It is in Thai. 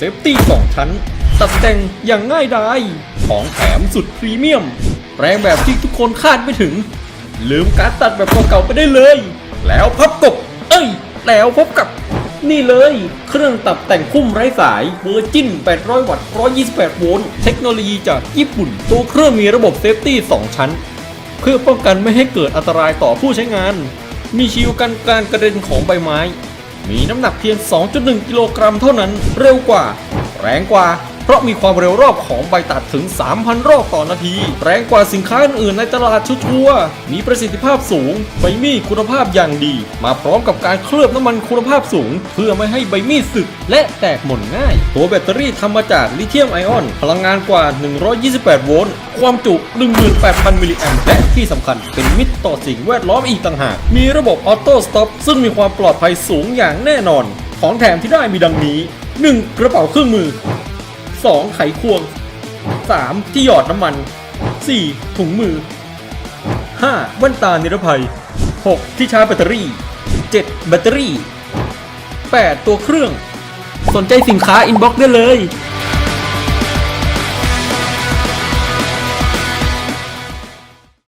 เซฟตี้สองชั้น ตัดแต่งอย่างง่ายดาย ของแถมสุดพรีเมียม แรงแบบที่ทุกคนคาดไม่ถึง ลืมการตัดแบบเก่าๆไปได้เลย แล้วพับกบ เอ้ย แล้วพบกับ นี่เลย เครื่องตัดแต่งพุ่มไร้สายเวอร์จิน 800 วัตต์ 128 โวลต์ เทคโนโลยีจากญี่ปุ่น ตัวเครื่องมีระบบเซฟตี้2ชั้น เพื่อป้องกันไม่ให้เกิดอันตรายต่อผู้ใช้งาน มีชิวกันการกระเด็นของใบไม้ มีน้ำหนักเพียง 2.1 กิโลกรัมเท่านั้น เร็วกว่า แรงกว่า เพราะมีความเร็วรอบของใบตัดถึง 3,000 รอบต่อนาที แรงกว่าสินค้าอื่นในตลาดชัวๆมีประสิทธิภาพสูง ใบมีดคุณภาพอย่างดี มาพร้อมกับการเคลือบน้ำมันคุณภาพสูง เพื่อไม่ให้ใบมีดสึก และแตกหม่นง่าย ตัวแบตเตอรี่ทำมาจากลิเธียมไอออน พลังงานกว่า 128 โวลต์ ความจุ 18,000 มิลลิแอมป์และที่สำคัญเป็นมิตรต่อสิ่งแวดล้อมอีกต่างหาก มีระบบออโต้สต็อปซึ่งมีความปลอดภัยสูงอย่างแน่นอน ของแถมที่ได้มีดังนี้ 1. กระเป๋าเครื่องมือ 2. ไขควง 3. ที่หยอดน้ำมัน 4. ถุงมือ 5. แว่นตานิรภัย 6. ที่ชาร์จแบตเตอรี่ 7. แบตเตอรี่ 8. ตัวเครื่อง สนใจสินค้าอินบ็อกซ์ได้เลย